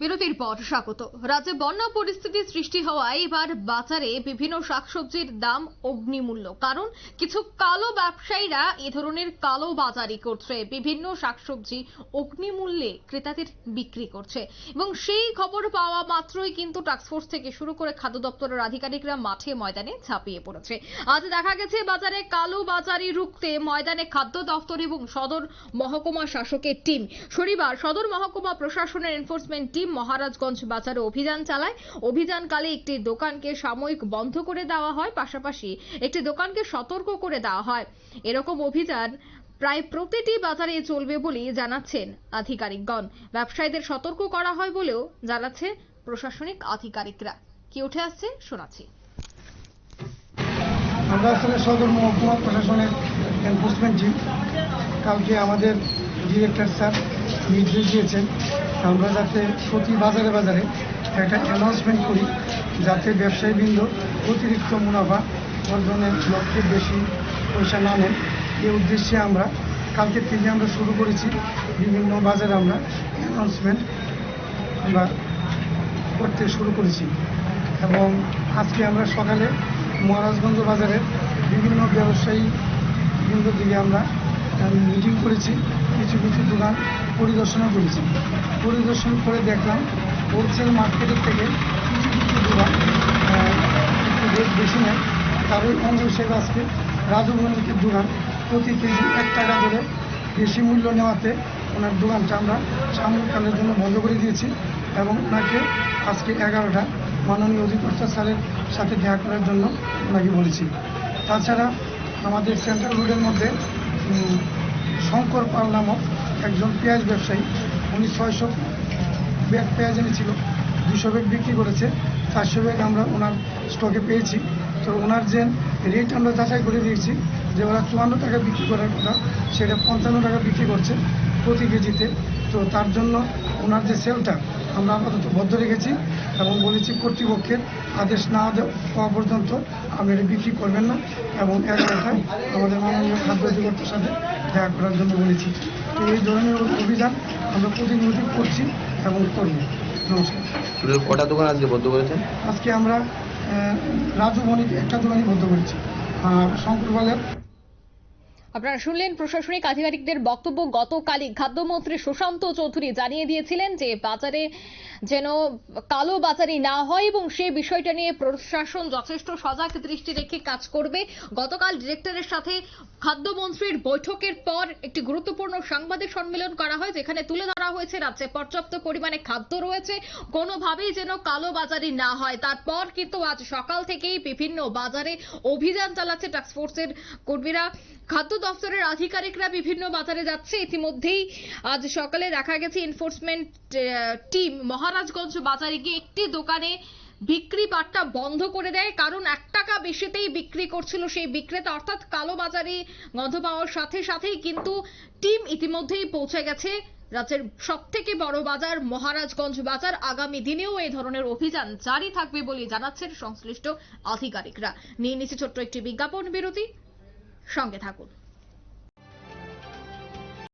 বিরতির পর স্বাগত। রাজ্যে বন্যা পরিস্থিতি সৃষ্টি হওয়ায় এবার বাজারে বিভিন্ন শাকসবজির দাম অগ্নিমূল্য। কারণ কিছু কালো ব্যবসায়ীরা এ ধরনের কালো বাজারি করছে। বিভিন্ন শাকসবজি অগ্নিমূল্যে ক্রেতাদের বিক্রি করছে। এবং সেই খবর পাওয়া মাত্রই কিন্তু টাস্কফোর্স থেকে শুরু করে খাদ্য দপ্তরের আধিকারিকরা মাঠে ময়দানে ঝাঁপিয়ে পড়েছে। আজ দেখা গেছে বাজারে কালো বাজারি রুখতে ময়দানে খাদ্য দপ্তর এবং সদর মহকুমা শাসকের টিম। শনিবার সদর মহকুমা প্রশাসনের এনফোর্সমেন্ট টিম মহারাজগঞ্জ বাজারে অভিযান চালায়। অভিযানকালে একটি দোকানকে সাময়িক বন্ধ করে দেওয়া হয়, পাশাপাশি একটি দোকানকে সতর্ক করে দেওয়া হয়। এরকম অভিযান প্রায় প্রতিটি বাজারে চলবে বলেই জানাচ্ছেন আধিকারিকগণ। ব্যবসায়ীদের সতর্ক করা হয় বলেও জানাচ্ছে প্রশাসনিক আধিকারিকরা। কি উঠে আসছে, শোনাচ্ছি। আমরা আসলে সদর মহকুমা প্রশাসনের এনফোর্সমেন্ট টিম কালকে আমাদের ডিরেক্টর স্যার নির্দেশ দিয়েছেন, আমরা যাতে প্রতি বাজারে বাজারে একটা অ্যানাউন্সমেন্ট করি, যাতে ব্যবসায়ীবৃন্দ অতিরিক্ত মুনাফা অর্জনের লক্ষ্যে বেশি পয়সা না নেন। এই উদ্দেশ্যে আমরা কালকে থেকে আমরা শুরু করেছি বিভিন্ন বাজারে আমরা অ্যানাউন্সমেন্ট আমরা করতে শুরু করেছি। এবং আজকে আমরা সকালে মহারাজগঞ্জ বাজারের বিভিন্ন ব্যবসায়ী বৃন্দ থেকে আমরা মিটিং করেছি। কিছু কিছু দোকান পরিদর্শনও করেছি। পরিদর্শন করে দেখলাম হোলসেল মার্কেটের থেকে কিছু কিছু দোকান একটু রেট বেশি নেয়। অঙ্গ হিসেবে আজকে রাজু বণিকের দোকান, প্রতি কেজি এক টাকা করে বেশি মূল্য নেওয়াতে ওনার দোকানটা আমরা সাময়িককালের জন্য বন্ধ করে দিয়েছি এবং ওনাকে আজকে এগারোটা মাননীয় অধিকর্তা স্যারের সাথে দেখা করার জন্য ওনাকে বলেছি। তাছাড়া আমাদের সেন্ট্রাল রোডের মধ্যে শঙ্কর পাল নামক একজন পেঁয়াজ ব্যবসায়ী, উনি ছয়শো ব্যাগ পেঁয়াজ এনেছিল, দুশো ব্যাগ বিক্রি করেছে, চারশো ব্যাগ আমরা ওনার স্টকে পেয়েছি। তো ওনার যে রেট আমরা যাচাই করে দিয়েছি যে ওরা চুয়ান্ন টাকা বিক্রি করার কথা সেটা পঞ্চান্ন টাকা বিক্রি করছে প্রতি কেজিতে। তো তার জন্য ওনার যে সেলটা আমরা আপাতত বদ্ধ রেখেছি এবং বলেছি কর্তৃপক্ষের আদেশ না হওয়া পর্যন্ত আপনি এটা বিক্রি করবেন না এবং এগারোটায় আমাদের মাননীয় খাদ্য অধিকর্তার সাথে দেখা করার জন্য বলেছি। এই ধরনের অভিযান আমরা প্রতিনিয়ত করছি এবং করব নমস্কার। কটা দোকান আজকে বন্ধ করেছেন? আজকে আমরা আহ, রাজু বণিক একটা দোকানই বদ্ধ করেছি। আর শঙ্করবাজার আপনারা শুনলেন প্রশাসনিক আধিকারিকদের বক্তব্য গতকালই খাদ্যমন্ত্রী সুশান্ত চৌধুরী জানিয়ে দিয়েছিলেন যে বাজারে যেন কালো বাজারি না হয় এবং সেই বিষয়টা নিয়ে প্রশাসন যথেষ্ট সজাগ দৃষ্টি রেখে কাজ করবে। গতকাল ডিরেক্টরের সাথে খাদ্যমন্ত্রীর বৈঠকের পর একটি গুরুত্বপূর্ণ সাংবাদিক সম্মেলন করা হয়, যেখানে তুলে ধরা হয়েছে রাজ্যে পর্যাপ্ত পরিমাণে খাদ্য রয়েছে, কোনোভাবেই যেন কালো বাজারি না হয়। তারপর কিন্তু আজ সকাল থেকেই বিভিন্ন বাজারে অভিযান চালাচ্ছে টাস্কফোর্সের কর্মীরা। খাদ্য দপ্তরের আধিকারিকরা বিভিন্ন বাজারে যাচ্ছে। ইতিমধ্যেই আজ সকালে দেখা গেছে এনফোর্সমেন্ট টিম মহারাজগঞ্জ বাজারে গিয়ে একটি দোকানে বিক্রি বাট্টা বন্ধ করে দেয়। কারণ এক টাকা বেশিতেই বিক্রি করছিল সেই বিক্রেতা। অর্থাৎ কালো বাজারে গন্ধ পাওয়ার সাথে সাথেই কিন্তু টিম ইতিমধ্যেই পৌঁছে গেছে। রাজ্যের সব থেকে বড় বাজার মহারাজগঞ্জ বাজার। আগামী দিনেও এই ধরনের অভিযান জারি থাকবে বলে জানাচ্ছেন সংশ্লিষ্ট আধিকারিকরা। নিয়ে নিচ্ছে ছোট্ট একটি বিজ্ঞাপন বিরতি। 上给他滚